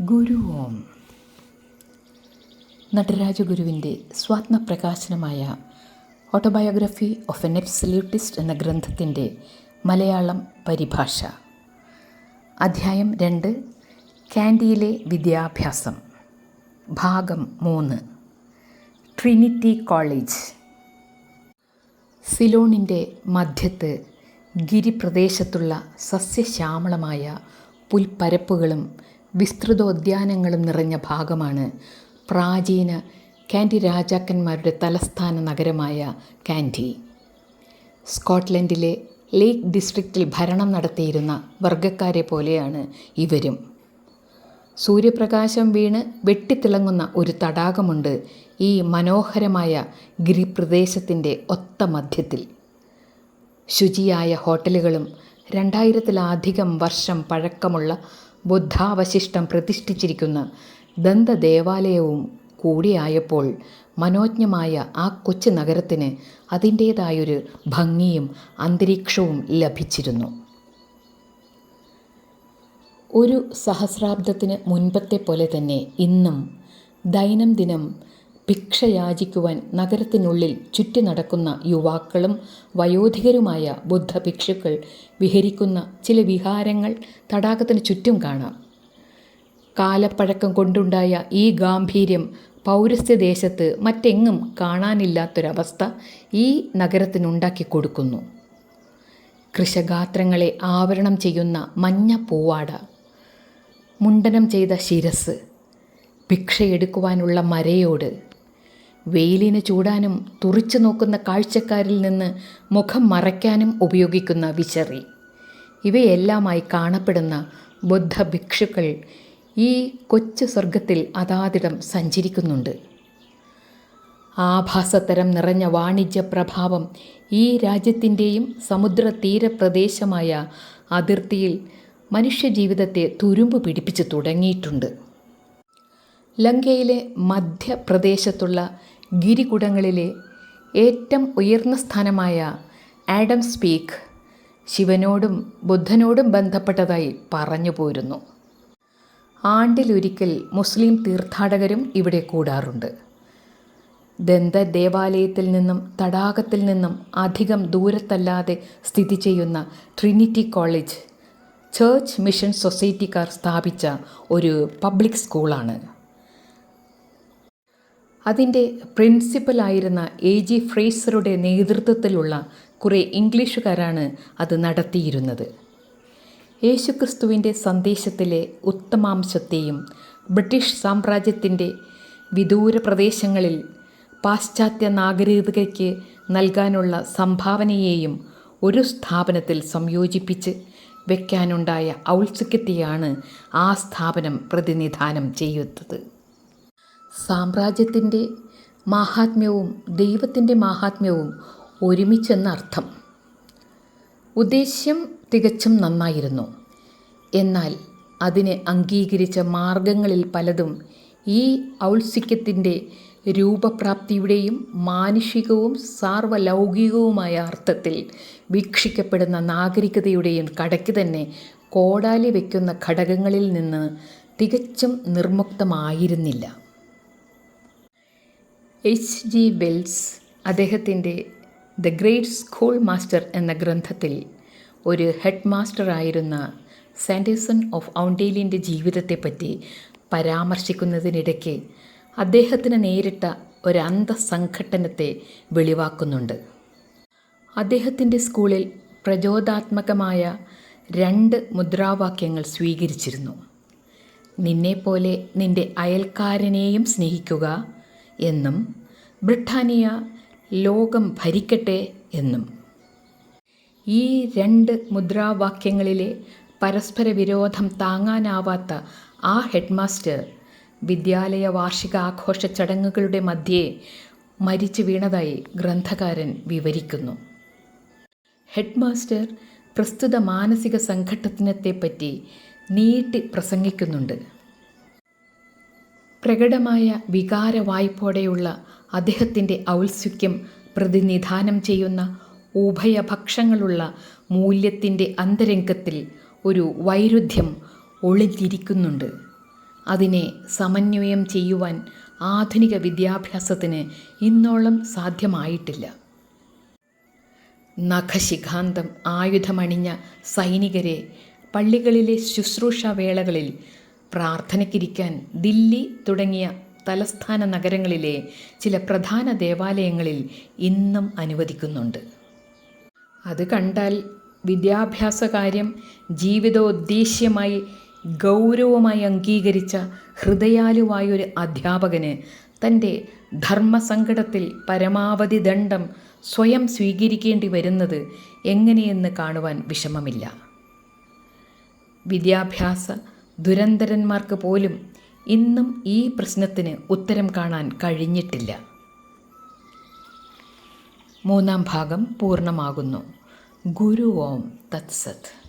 ഗുരു ഓം. നടരാജഗുരുവിന്റെ സ്വാത്മപ്രകാശനമായ ഓട്ടോബയോഗ്രഫി ഓഫ് എൻ എബ്സല്യൂട്ടിസ്റ്റ് എന്ന ഗ്രന്ഥത്തിന്റെ മലയാളം പരിഭാഷ. അധ്യായം രണ്ട് കാൻഡിയിലെ വിദ്യാഭ്യാസം. ഭാഗം മൂന്ന്. Trinity college. സിലോണിന്റെ മധ്യത്ത് ഗിരിപ്രദേശത്തുള്ള സസ്യശ്യാമളമായ പുൽപ്പരപ്പുകളും വിസ്തൃതോദ്യാനങ്ങളും നിറഞ്ഞ ഭാഗമാണ്. പ്രാചീന കാൻഡി രാജാക്കന്മാരുടെ തലസ്ഥാന നഗരമായ കാൻഡി. സ്കോട്ട്ലൻഡിലെ ലേക്ക് ഡിസ്ട്രിക്റ്റിൽ ഭരണം നടത്തിയിരുന്ന വർഗക്കാരെ പോലെയാണ് ഇവരും. സൂര്യപ്രകാശം വീണ് വെട്ടിത്തിളങ്ങുന്ന ഒരു തടാകമുണ്ട് ഈ മനോഹരമായ ഗിരിപ്രദേശത്തിന്റെ ഒത്ത മധ്യത്തിൽ ശുചിയായ ഹോട്ടലുകളും രണ്ടായിരത്തിലധികം വർഷം പഴക്കമുള്ള ബുദ്ധാവശിഷ്ടം പ്രതിഷ്ഠിച്ചിരിക്കുന്ന ദന്തദേവാലയവും കൂടിയായപ്പോൾ മനോജ്ഞമായ ആ കൊച്ചു നഗരത്തിന് അതിന്റേതായൊരു ഭംഗിയും അന്തരീക്ഷവും ലഭിച്ചിരുന്നു. ഒരു സഹസ്രാബ്ദത്തിന് മുൻപത്തെ പോലെ തന്നെ ഇന്നും ദൈനംദിനം ഭിക്ഷയാചിക്കുവാൻ നഗരത്തിനുള്ളിൽ ചുറ്റി നടക്കുന്ന യുവാക്കളും വയോധികരുമായ ബുദ്ധഭിക്ഷുക്കൾ വിഹരിക്കുന്ന ചില വിഹാരങ്ങൾ തടാകത്തിന് ചുറ്റും കാണാം. കാലപ്പഴക്കം കൊണ്ടുണ്ടായ ഈ ഗാംഭീര്യം പൗരസ്ത്യദേശത്ത് മറ്റെങ്ങും കാണാനില്ലാത്തൊരവസ്ഥ ഈ നഗരത്തിനുണ്ടാക്കി കൊടുക്കുന്നു. കൃഷഗാത്രങ്ങളെ ആവരണം ചെയ്യുന്ന മഞ്ഞ പൂവാട മുണ്ടനം ചെയ്ത ശിരസ് ഭിക്ഷയെടുക്കുവാനുള്ള മരയോട് വെയിലിന് ചൂടാനും തുറിച്ചു നോക്കുന്ന കാഴ്ചക്കാരിൽ നിന്ന് മുഖം മറയ്ക്കാനും ഉപയോഗിക്കുന്ന വിശറി. ഇവയെല്ലാമായി കാണപ്പെടുന്ന ബുദ്ധ ഭിക്ഷുക്കൾ ഈ കൊച്ചു സ്വർഗത്തിൽ അതാതിടം സഞ്ചരിക്കുന്നുണ്ട്. ആഭാസതരം നിറഞ്ഞ വാണിജ്യ പ്രഭാവം ഈ രാജ്യത്തിന്റെയും സമുദ്ര തീരപ്രദേശമായ അതിർത്തിയിൽ മനുഷ്യജീവിതത്തെ തുരുമ്പ് പിടിപ്പിച്ച് തുടങ്ങിയിട്ടുണ്ട്. ലങ്കയിലെ മധ്യപ്രദേശത്തുള്ള ഗിരികുടങ്ങളിലെ ഏറ്റവും ഉയർന്ന സ്ഥാനമായ ആഡം സ്പീക്ക് ശിവനോടും ബുദ്ധനോടും ബന്ധപ്പെട്ടതായി പറഞ്ഞു പോരുന്നു. ആണ്ടിലൊരിക്കൽ മുസ്ലിം തീർത്ഥാടകരും ഇവിടെ കൂടാറുണ്ട്. ദന്ത ദേവാലയത്തിൽ നിന്നും തടാകത്തിൽ നിന്നും അധികം ദൂരത്തല്ലാതെ സ്ഥിതി ചെയ്യുന്ന ട്രിനിറ്റി കോളേജ് ചേർച്ച് മിഷൻ സൊസൈറ്റിക്കാർ സ്ഥാപിച്ച ഒരു പബ്ലിക് സ്കൂളാണ്. അതിന്റെ പ്രിൻസിപ്പലായിരുന്ന എ ജി ഫ്രേസറുടെ നേതൃത്വത്തിലുള്ള കുറേ ഇംഗ്ലീഷുകാരാണ് അത് നടത്തിയിരുന്നത്. യേശുക്രിസ്തുവിന്റെ സന്ദേശത്തിലെ ഉത്തമാംശത്തെയും ബ്രിട്ടീഷ് സാമ്രാജ്യത്തിന്റെ വിദൂര പ്രദേശങ്ങളിൽ പാശ്ചാത്യ നാഗരികതയ്ക്ക് നൽകാനുള്ള സംഭാവനയെയും ഒരു സ്ഥാപനത്തിൽ സംയോജിപ്പിച്ച് വയ്ക്കാനുണ്ടായ ഔത്സുക്യത്തെയാണ് ആ സ്ഥാപനം പ്രതിനിധാനം ചെയ്യുന്നത്. സാമ്രാജ്യത്തിന്റെ മാഹാത്മ്യവും ദൈവത്തിന്റെ മാഹാത്മ്യവും ഒരുമിച്ചെന്നർത്ഥം. ഉദ്ദേശ്യം തികച്ചും നന്നായിരുന്നു. എന്നാൽ അതിനെ അംഗീകരിച്ച മാർഗങ്ങളിൽ പലതും ഈ ഔത്സിക്യത്തിന്റെ രൂപപ്രാപ്തിയുടെയും മാനുഷികവും സാർവലൗകികവുമായ അർത്ഥത്തിൽ വീക്ഷിക്കപ്പെടുന്ന നാഗരികതയുടെയും കടയ്ക്ക് തന്നെ കോടാലി വയ്ക്കുന്ന ഘടകങ്ങളിൽ നിന്ന് തികച്ചും നിർമുക്തമായിരുന്നില്ല. എച്ച് ജി വെൽസ് അദ്ദേഹത്തിന്റെ ദ ഗ്രേറ്റ് സ്കൂൾ മാസ്റ്റർ എന്ന ഗ്രന്ഥത്തിൽ ഒരു ഹെഡ് മാസ്റ്ററായിരുന്ന സാൻഡേഴ്സൺ ഓഫ് ഔണ്ടേലിന്റെ ജീവിതത്തെപ്പറ്റി പരാമർശിക്കുന്നതിനിടയ്ക്ക് അദ്ദേഹത്തിന് നേരിട്ട ഒരു അന്തസംഘട്ടനത്തെ വെളിവാക്കുന്നുണ്ട്. അദ്ദേഹത്തിന്റെ സ്കൂളിൽ പ്രചോദാത്മകമായ രണ്ട് മുദ്രാവാക്യങ്ങൾ സ്വീകരിച്ചിരുന്നു. നിന്നെപ്പോലെ നിന്റെ അയൽക്കാരനെയും സ്നേഹിക്കുക എന്നും ബ്രിട്ടാനിയ ലോകം ഭരിക്കട്ടെ എന്നും. ഈ രണ്ട് മുദ്രാവാക്യങ്ങളിലെ പരസ്പര വിരോധം താങ്ങാനാവാത്ത ആ ഹെഡ്മാസ്റ്റർ വിദ്യാലയ വാർഷികാഘോഷ ചടങ്ങുകളുടെ മധ്യേ മരിച്ചു വീണതായി ഗ്രന്ഥകാരൻ വിവരിക്കുന്നു. ഹെഡ്മാസ്റ്റർ പ്രസ്തുത മാനസിക സംഘട്ടനത്തെപ്പറ്റി നീട്ടി പ്രസംഗിക്കുന്നുണ്ട്. പ്രകടമായ വികാരവായ്പോടെയുള്ള അദ്ദേഹത്തിന്റെ ഔത്സുക്യം പ്രതിനിധാനം ചെയ്യുന്ന ഉഭയഭക്ഷങ്ങളുള്ള മൂല്യത്തിന്റെ അന്തരംഗത്തിൽ ഒരു വൈരുദ്ധ്യം ഒളിഞ്ഞിരിക്കുന്നുണ്ട്. അതിനെ സമന്വയം ചെയ്യുവാൻ ആധുനിക വിദ്യാഭ്യാസത്തിന് ഇന്നോളം സാധ്യമായിട്ടില്ല. നഖശിഖാന്തം ആയുധമണിഞ്ഞ സൈനികരെ പള്ളികളിലെ ശുശ്രൂഷ വേളകളിൽ പ്രാർത്ഥനയ്ക്കിരിക്കാൻ ദില്ലി തുടങ്ങിയ തലസ്ഥാന നഗരങ്ങളിലെ ചില പ്രധാന ദേവാലയങ്ങളിൽ ഇന്നും അനുവദിക്കുന്നുണ്ട്. അത് കണ്ടാൽ വിദ്യാഭ്യാസ കാര്യം ജീവിതോദ്ദേശ്യമായി ഗൗരവമായി അംഗീകരിച്ച ഹൃദയാലുവായൊരു അധ്യാപകന് തന്റെ ധർമ്മസങ്കടത്തിൽ പരമാവധി ദണ്ഡം സ്വയം സ്വീകരിക്കേണ്ടി വരുന്നത് എങ്ങനെയെന്ന് കാണുവാൻ വിഷമമില്ല. വിദ്യാഭ്യാസ ദുരന്തരന്മാർക്ക് പോലും ഇന്നും ഈ പ്രശ്നത്തിന് ഉത്തരം കാണാൻ കഴിഞ്ഞിട്ടില്ല. മൂന്നാം ഭാഗം പൂർണമാകുന്നു. ഗുരു ഓം തത്സത്ത്